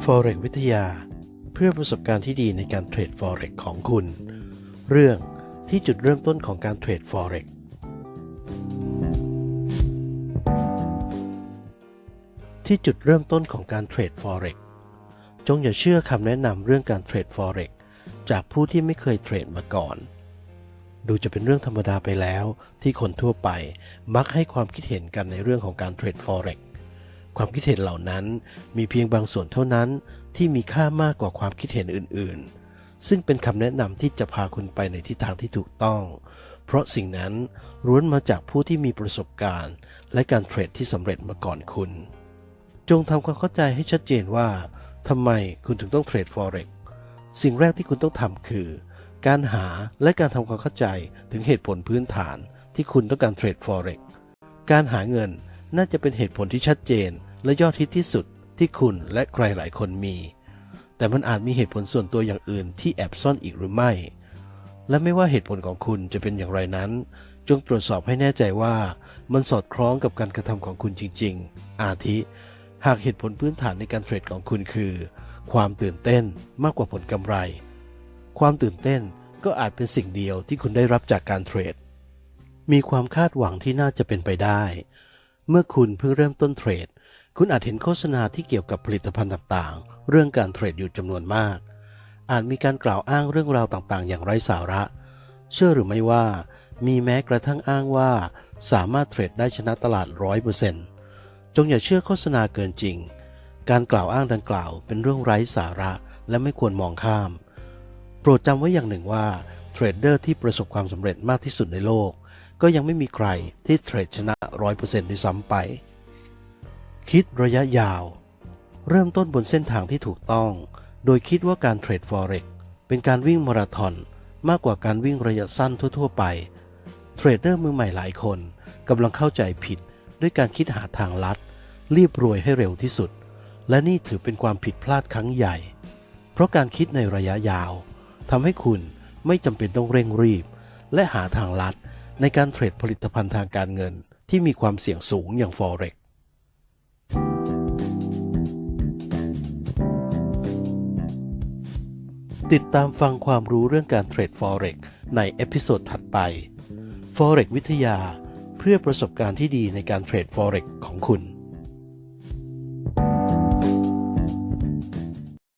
Forex วิทยา เพื่อประสบการณ์ที่ดีในการเทรด Forex ของคุณ เรื่องที่จุดเริ่มต้นของการเทรด Forex ที่จุดเริ่มต้นของการเทรด Forex จงอย่าเชื่อคำแนะนำเรื่องการเทรด Forex จากผู้ที่ไม่เคยเทรดมาก่อน ดูจะเป็นเรื่องธรรมดาไปแล้วที่คนทั่วไปมักให้ความคิดเห็นกันในเรื่องของการเทรด Forex ความคิดเห็นเหล่านั้นมีเพียงบางส่วนเท่านั้นที่มีค่ามากกว่าความคิดเห็นอื่นๆ ซึ่งเป็นคำแนะนำที่จะพาคุณไปในทิศทางที่ถูกต้อง เพราะสิ่งนั้นล้วนมาจากผู้ที่มีประสบการณ์ และการเทรดที่สำเร็จมาก่อนคุณ จงทำความเข้าใจให้ชัดเจนว่าทำไมคุณถึงต้องเทรด Forex สิ่งแรกที่คุณต้องทำคือ การหาและการทำความเข้าใจถึงเหตุผลพื้นฐานที่คุณต้องการเทรด Forex การหาเงิน น่าจะเป็นเหตุผลที่ชัดเจน และยอดฮิตที่สุดที่คุณและใครหลายคนมี แต่มันอาจมีเหตุผลส่วนตัวอย่างอื่นที่แอบซ่อนอีกหรือไม่ และไม่ว่าเหตุผลของคุณจะเป็นอย่างไรนั้น จงตรวจสอบให้แน่ใจว่ามันสอดคล้องกับการกระทำของคุณจริง ๆ อาทิ หากเหตุผลพื้นฐานในการเทรดของคุณคือ ความตื่นเต้นมากกว่าผลกำไร ความตื่นเต้นก็อาจเป็นสิ่งเดียวที่คุณได้รับจากการเทรด มีความคาดหวังที่น่าจะเป็นไปได้ เมื่อคุณเพิ่งเริ่มต้นเทรด คุณอาจเห็นโฆษณาที่เกี่ยวกับผลิตภัณฑ์ต่างๆ เรื่องการเทรดอยู่จำนวนมาก อาจมีการกล่าวอ้างเรื่องราวต่างๆ อย่างไร้สาระ เชื่อหรือไม่ว่า มีแม้กระทั่งอ้างว่า สามารถเทรดได้ชนะตลาดร้อยเปอร์เซ็นต์จงอย่าเชื่อโฆษณาเกินจริง การกล่าวอ้างดังกล่าว เป็นเรื่องไร้สาระและไม่ควรมองข้าม โปรดจำไว้อย่างหนึ่งว่าเทรดเดอร์ที่ประสบความสำเร็จมากที่สุดในโลก ก็ยังไม่มีใครที่เทรดชนะร้อยเปอร์เซ็นต์ด้วยซ้ำไป คิดระยะยาว เริ่มต้นบนเส้นทางที่ถูกต้อง โดยคิดว่าการเทรด Forex เป็นการวิ่งมาราธอนมากกว่าการวิ่งระยะสั้นทั่ว ๆ ไป เทรดเดอร์มือใหม่หลายคนกำลังเข้าใจผิดด้วยการคิดหาทางลัด รีบรวยให้เร็วที่สุด และนี่ถือเป็นความผิดพลาดครั้งใหญ่ เพราะการคิดในระยะยาวทำให้คุณไม่จำเป็นต้องเร่งรีบ และหาทางลัด ในการเทรดผลิตภัณฑ์ทางการเงินที่มีความเสี่ยงสูงอย่าง Forex ติดตามฟังความรู้เรื่องการเทรด Forex ในเอพิโซดถัดไป Forex วิทยา เพื่อประสบการณ์ที่ดีในการเทรด Forex ของคุณ